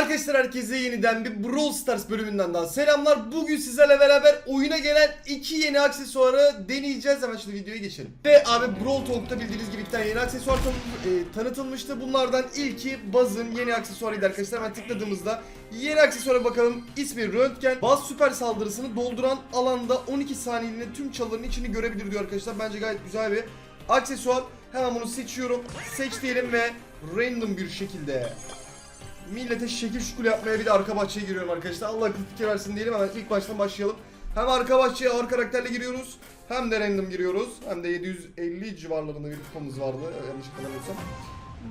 Arkadaşlar herkese yeniden bir Brawl Stars bölümünden daha selamlar. Bugün sizlerle beraber oyuna gelen iki yeni aksesuarı deneyeceğiz. Hemen şimdi videoya geçelim. Ve abi Brawl Talk'ta bildiğiniz gibi iki tane yeni aksesuar e, tanıtılmıştı. Bunlardan ilki Buzz'ın yeni aksesuarıydı arkadaşlar. Hemen tıkladığımızda yeni aksesuara bakalım. İsmi Röntgen. Buzz süper saldırısını dolduran alanda 12 saniyeliğine tüm çalıların içini görebilir diyor arkadaşlar. Bence gayet güzel bir aksesuar. Hemen bunu seçiyorum. Seç diyelim ve random bir şekilde Millete şekil şukul yapmaya bir de arka bahçeye giriyorum arkadaşlar. Allah akıl fikir versin diyelim hemen ilk baştan başlayalım. Hem arka bahçeye ağır karakterle giriyoruz. Hem de random giriyoruz. Hem de 750 civarlarında bir kupamız vardı yanlış hatırlamıyorsam.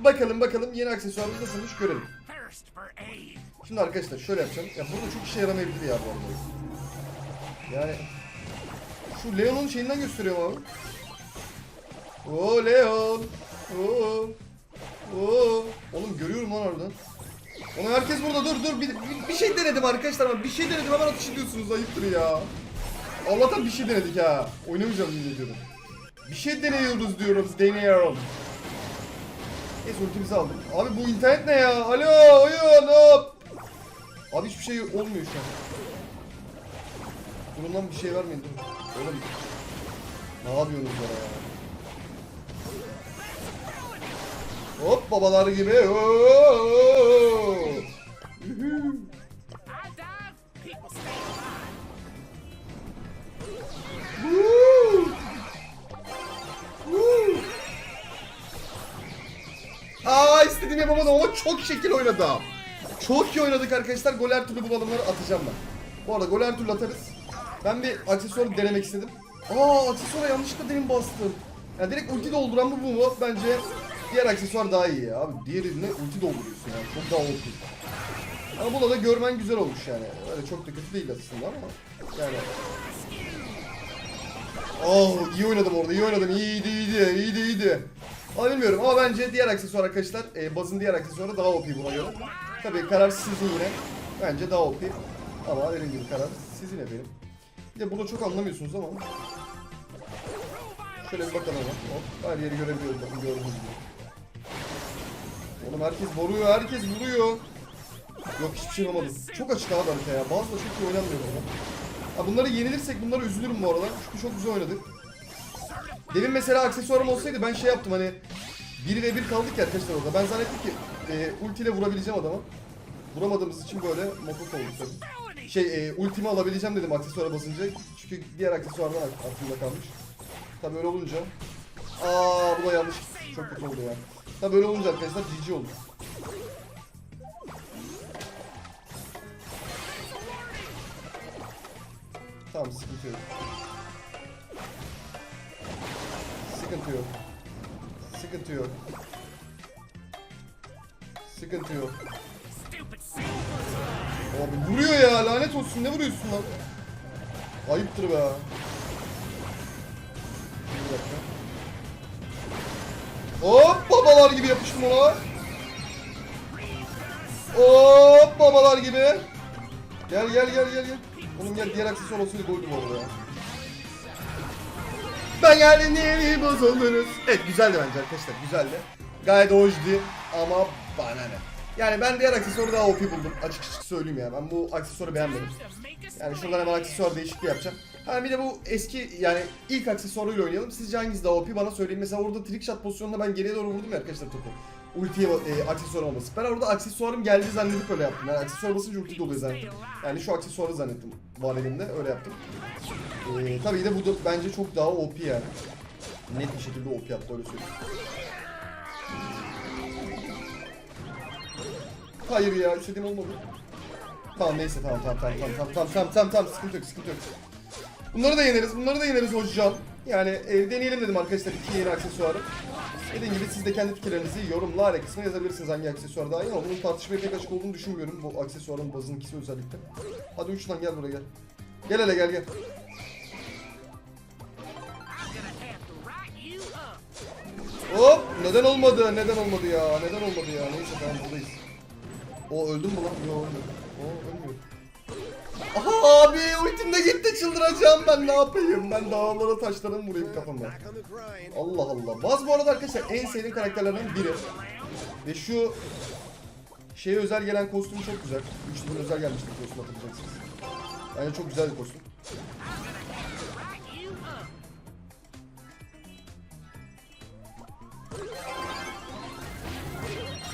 Bakalım bakalım yeni aksesuarımız nasılmış görelim. Şimdi arkadaşlar şöyle yapacağım. Ya burada çok işe yaramayabilir ya bu arada. Yani şu Leon'un şeyinden gösteriyorum abi. Oo Leon. Oo. Oo. Oğlum görüyorum lan oradan. Onu herkes burada dur dur bir, bir, bir şey denedim arkadaşlar ama bir şey denedim hemen atış ediyorsunuz ayıptır ya. Allah'tan bir şey denedik ha. Oynamayacağım diye diyordum. Bir şey deniyoruz diyoruz deniyorum. Neyse ultimizi aldık. Abi bu internet ne ya? Alo oyun hop. Abi hiçbir şey olmuyor şu an. Durun bir şey vermeyin dur. Oğlum. Ne yapıyorsunuz bana ya? Hop babalar gibi. Oo! Şekil oynadım. Çok iyi oynadık arkadaşlar. Gol her türlü bulalımları atacağım ben. Bu arada gol türlü atarız. Ben bir aksesuar denemek istedim. Aa aksesuara yanlışlıkla demin bastım. Ya direkt ulti dolduran mı bu mu? Bence diğer aksesuar daha iyi ya. Abi diğerine ulti dolduruyorsun yani. Çok daha OP. Ama buna da görmen güzel olmuş yani. Öyle çok da kötü değil aslında ama. Yani Oh iyi oynadım orada iyi oynadım iyiydi iyiydi iyiydi iyiydi. Ama bilmiyorum ama bence diğer aksesuar arkadaşlar e, Buzz'ın diğer aksesuarı daha OP buna göre. Tabii karar sizin yine. Bence daha OP. Ama dediğim gibi karar sizin efendim. Bir de burada çok anlamıyorsunuz ama. Şöyle bir bakalım. Hop, her yeri görebiliyoruz bakın gördüğünüz gibi. Oğlum herkes vuruyor herkes vuruyor. Yok hiçbir şey yapamadım. Çok açık abi harita ya. Bazı da çok iyi oynanmıyor burada. Ha bunları yenilirsek bunlara üzülürüm bu arada. Çünkü çok güzel oynadık. Demin mesela aksesuarım olsaydı ben şey yaptım hani 1 ve 1 kaldık ya arkadaşlar orada. Ben zannettim ki e, ultiyle vurabileceğim adamı. Vuramadığımız için böyle mokok olduk tabii. Şey e, ultimi alabileceğim dedim aksesuara basınca. Çünkü diğer aksesuardan ak- aklımda kalmış. Tabii öyle olunca. Aa bu da yanlış. Çok kötü oldu ya. Tabii öyle olunca arkadaşlar GG oldu. Tamam sıkıntı yok. Sıkıntı yok. Sıkıntı yok. Sıkıntı yok. Abi vuruyor ya lanet olsun ne vuruyorsun lan? Ayıptır be. Bir dakika. Hop babalar gibi yapıştım ona. Hop babalar gibi. Gel gel gel gel gel. Oğlum gel diğer aksesuar olsaydı goldü bu arada ya. Ben geldim yeni bozuluruz. Evet güzeldi bence arkadaşlar güzeldi. Gayet hoştu ama bana ne. Yani ben diğer aksesuarı daha OP buldum. Açık açık söyleyeyim ya. Ben bu aksesuarı beğenmedim. Yani şuradan hemen aksesuar değişikliği yapacağım. Ha bir de bu eski yani ilk aksesuarıyla oynayalım. Sizce hangisi daha OP bana söyleyin. Mesela orada trick shot pozisyonunda ben geriye doğru vurdum ya arkadaşlar topu. Ultiye e, aksesuar olması. Ben orada aksesuarım geldi zannedip öyle yaptım. Yani aksesuar basınca ulti doluyor zannettim. Yani şu aksesuarı zannettim var elimde öyle yaptım. E, tabii de bu da bence çok daha OP yani. Net bir şekilde OP yaptı öyle söyleyeyim. Hayır ya istediğim olmadı. Tamam neyse tamam tamam tamam tamam tamam tamam tamam tamam sıkıntı yok sıkıntı yok. Bunları da yeneriz bunları da yeneriz hocam. Yani e, deneyelim dedim arkadaşlar iki yeni aksesuarı. Dediğim gibi siz de kendi fikirlerinizi yorumlar kısmına yazabilirsiniz hangi aksesuar daha iyi ama bunun tartışmaya pek açık olduğunu düşünmüyorum bu aksesuarın bazının ikisi özellikle. Hadi uç lan gel buraya gel. Gel hele gel gel. Hop neden olmadı neden olmadı ya neden olmadı ya neyse tamam buradayız. O öldüm mü lan? Yok ölmedi. O ölmüyor. Aha abi ultim de gitti çıldıracağım ben ne yapayım ben dağlara taşlara vurayım kafama. Allah Allah. Baz bu arada arkadaşlar en sevdiğim karakterlerden biri. Ve şu şeye özel gelen kostüm çok güzel. 3 yılın özel gelmişti kostüm hatırlayacaksınız. Bence çok güzel bir kostüm.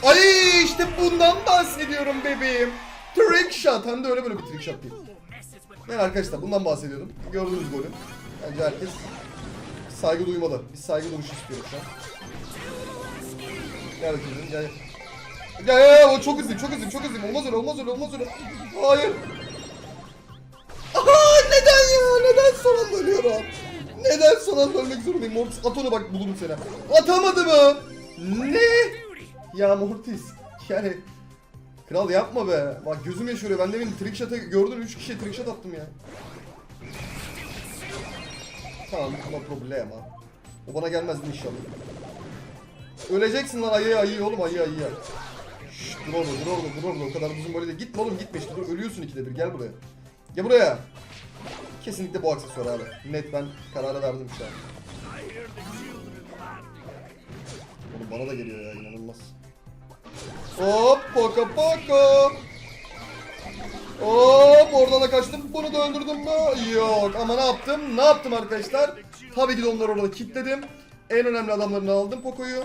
Ay işte bundan bahsediyorum bebeğim. Trick shot hem de öyle böyle bir trick shot değil. Yani arkadaşlar bundan bahsediyordum. Gördüğünüz golü. Bence herkes saygı duymalı. Biz saygı duyuşu istiyoruz şu an. Gel bakayım gel. Gel gel gel o çok hızlı çok hızlı çok hızlı. Olmaz öyle olmaz öyle olmaz öyle. Hayır. Aha neden ya? Neden son anda ölüyorum? Neden son anda zorundayım? Mortis at onu bak bulurum seni. Atamadı mı? Ne? Ya Mortis yani Kral yapma be. Bak gözüm yaşarıyor. Ben demin trick shot'ı gördüm. 3 kişiye trick shot attım ya. Tamam no problema. O bana gelmez mi inşallah. Öleceksin lan ayı ayı oğlum ayı ayı. Şşş dur orada dur orada dur orada o kadar uzun böyle de gitme oğlum gitme işte dur ölüyorsun ikide bir gel buraya. Gel buraya. Kesinlikle bu aksesuar abi. Net ben kararı verdim şu an. Oğlum bana da geliyor ya inanılmaz. Hop poko poko. Hop oradan da kaçtım. Bunu da öldürdüm mü? Yok ama ne yaptım? Ne yaptım arkadaşlar? Tabii ki de onları orada kilitledim. En önemli adamlarını aldım Poco'yu.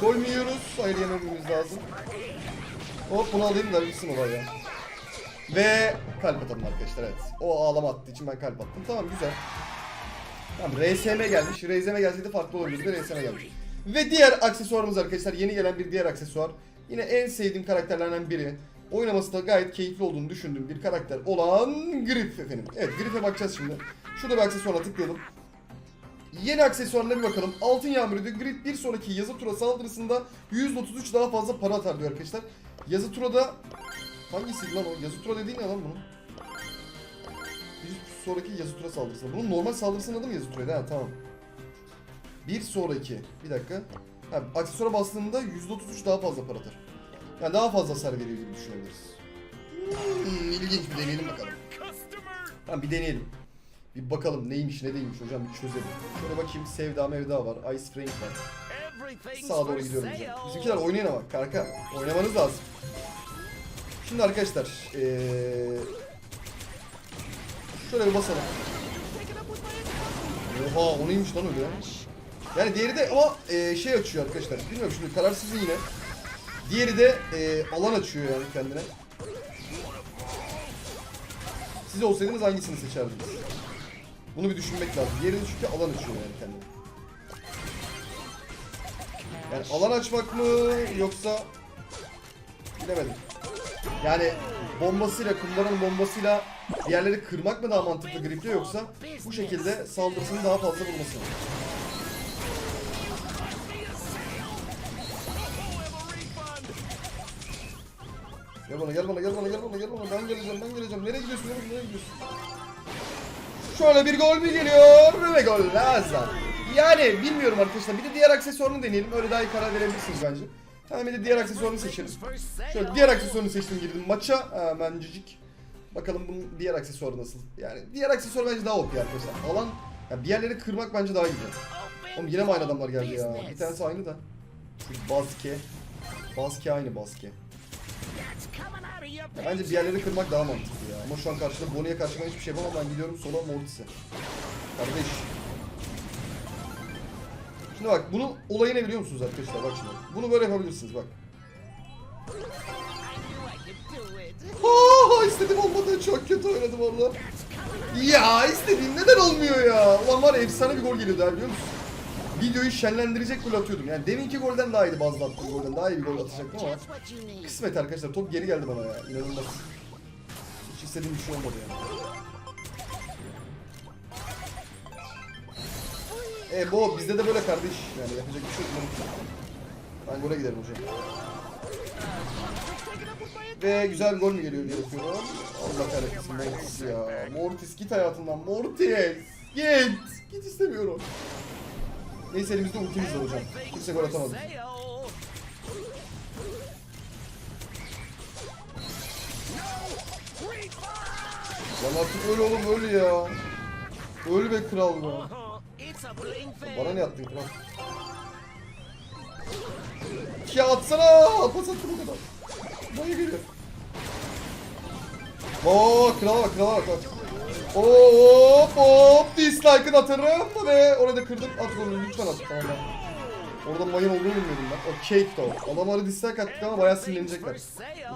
Gol mü yiyoruz? Hayır yemememiz lazım. Hop bunu alayım da bitsin olay ya. Ve kalp atalım arkadaşlar evet. O ağlama attığı için ben kalp attım. Tamam güzel. Tamam RSM gelmiş. RSM gelseydi farklı olabilirdi. RSM gelmiş. Ve diğer aksesuarımız arkadaşlar yeni gelen bir diğer aksesuar. Yine en sevdiğim karakterlerden biri. Oynaması da gayet keyifli olduğunu düşündüğüm bir karakter olan Grif efendim. Evet Grif'e bakacağız şimdi. Şurada bir aksesuara tıklayalım. Yeni aksesuarına bir bakalım. Altın yağmuru diyor. Grip bir sonraki yazı tura saldırısında 133 daha fazla para atar diyor arkadaşlar. Yazı turada hangisiydi lan o? Yazı tura dediğin ne lan bunun? Bir sonraki yazı tura saldırısında. Bunun normal saldırısının adı mı yazı turaydı? Ha tamam. Bir sonraki. Bir dakika. Ha, aksesuara bastığında %33 daha fazla para atar. Yani daha fazla hasar veriyor gibi düşünebiliriz. Hmm, ilginç bir deneyelim bakalım. Tamam bir deneyelim. Bir bakalım neymiş ne değilmiş hocam bir çözelim. Şöyle bakayım Sevda Mevda var. Ice Frank var. Sağa doğru gidiyorum hocam. Bizimkiler oynayın ama kanka. Oynamanız lazım. Şimdi arkadaşlar. Ee... Şöyle bir basalım. Oha o neymiş lan öyle ya. Yani diğeri de ama e, şey açıyor arkadaşlar. Bilmiyorum şimdi kararsızım yine. Diğeri de e, alan açıyor yani kendine. Siz olsaydınız hangisini seçerdiniz? Bunu bir düşünmek lazım. Diğeri çünkü alan açıyor yani kendine. Yani alan açmak mı yoksa bilemedim. Yani bombasıyla, kumbaranın bombasıyla diğerleri kırmak mı daha mantıklı griple yoksa bu şekilde saldırısını daha fazla vurması mı? Bana gel bana gel bana gel bana gel bana ben geleceğim ben geleceğim nereye gidiyorsun oğlum nereye gidiyorsun? Şöyle bir gol mü geliyor ve gol lazım. Yani bilmiyorum arkadaşlar bir de diğer aksesuarını deneyelim öyle daha iyi karar verebilirsiniz bence. Tamam bir de diğer aksesuarını seçelim. Şöyle diğer aksesuarını seçtim girdim maça hemen cicik. Bakalım bunun diğer aksesuarı nasıl? Yani diğer aksesuar bence daha OP arkadaşlar. Alan ya bir yerleri kırmak bence daha güzel. Oğlum yine mi aynı adamlar geldi ya? Bir tanesi aynı da. Baske. Baske aynı Baske. Bence bir yerleri kırmak daha mantıklı ya. Ama şu an karşıda Bonnie'ye karşı ben hiçbir şey yapamam. Ben gidiyorum sola Mortis'e. Kardeş. Şimdi bak bunun olayı ne biliyor musunuz arkadaşlar? Bak şimdi. Bunu böyle yapabilirsiniz bak. Ha istedim olmadı. Çok kötü oynadım orada. Ya istediğim neden olmuyor ya? Ulan var efsane bir gol geliyordu ha biliyor musun? Videoyu şenlendirecek gol atıyordum. Yani deminki golden daha iyiydi bazı attığım golden. Daha iyi bir gol atacaktım ama. Kısmet arkadaşlar top geri geldi bana ya. İnanılmaz. Hiç istediğim bir şey olmadı yani. E bu bizde de böyle kardeş. Yani yapacak bir şey yok. Ben gole giderim hocam. Ve güzel gol mü geliyor diye bakıyorum. Allah kahretsin Mortis ya. Mortis git hayatımdan. Mortis. Git. Git istemiyorum. Neyse elimizde ultimiz var hocam. Kimse gol atamadı. Lan artık öyle oğlum öyle ya. Öyle be kral be. Bana ne attın kral? Ya atsana! Pas attın o kadar. Mayı geliyor. Oo krala bak krala bak bak. Hop hop dislike'ını atarım ve orada kırdım at onu lütfen at tamam. Orada mayın olduğunu bilmiyordum ben. O cake de o. Adamlara dislike attık ama bayağı sinirlenecekler.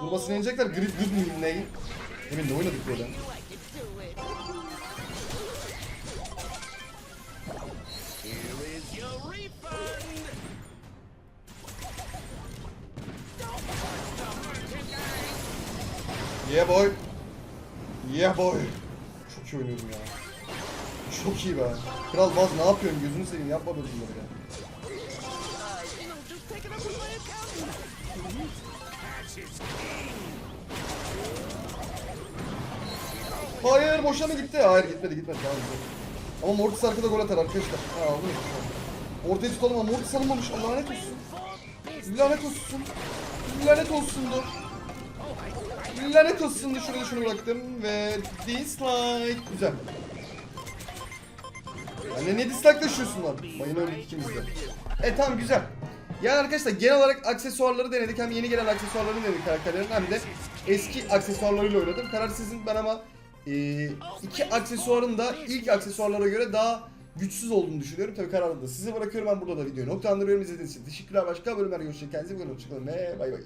Durma sinirlenecekler. Grid good muyum neyi? Demin de oynadık böyle. Yeah boy. Yeah boy. Çok iyi oynuyorum ya. Çok iyi be. Kral Baz ne yapıyorsun? Gözünü seveyim yapma böyle bunları ya. Hayır boşa mı gitti? Hayır gitmedi gitmedi. Tamam. Ama Mortis arkada gol atar arkadaşlar. Ha aldım. Ortaya tutalım ama Mortis alınmamış. Allah lanet olsun. Lanet olsun. Lanet olsundu. Lanet olsundu. Şurada şunu bıraktım ve dislike. Güzel. Yani ne dislike taşıyorsun lan? Mayın öldük ikimiz de. E tamam güzel. Yani arkadaşlar genel olarak aksesuarları denedik. Hem yeni gelen aksesuarlarını denedik karakterlerin hem de eski aksesuarlarıyla oynadım. Karar sizin ben ama e, iki aksesuarın da ilk aksesuarlara göre daha güçsüz olduğunu düşünüyorum. Tabii kararı da size bırakıyorum. Ben burada da videoyu noktalandırıyorum. İzlediğiniz için teşekkürler. Başka bölümlerde görüşürüz. Kendinize iyi bakın. Hoşçakalın ve bay bay.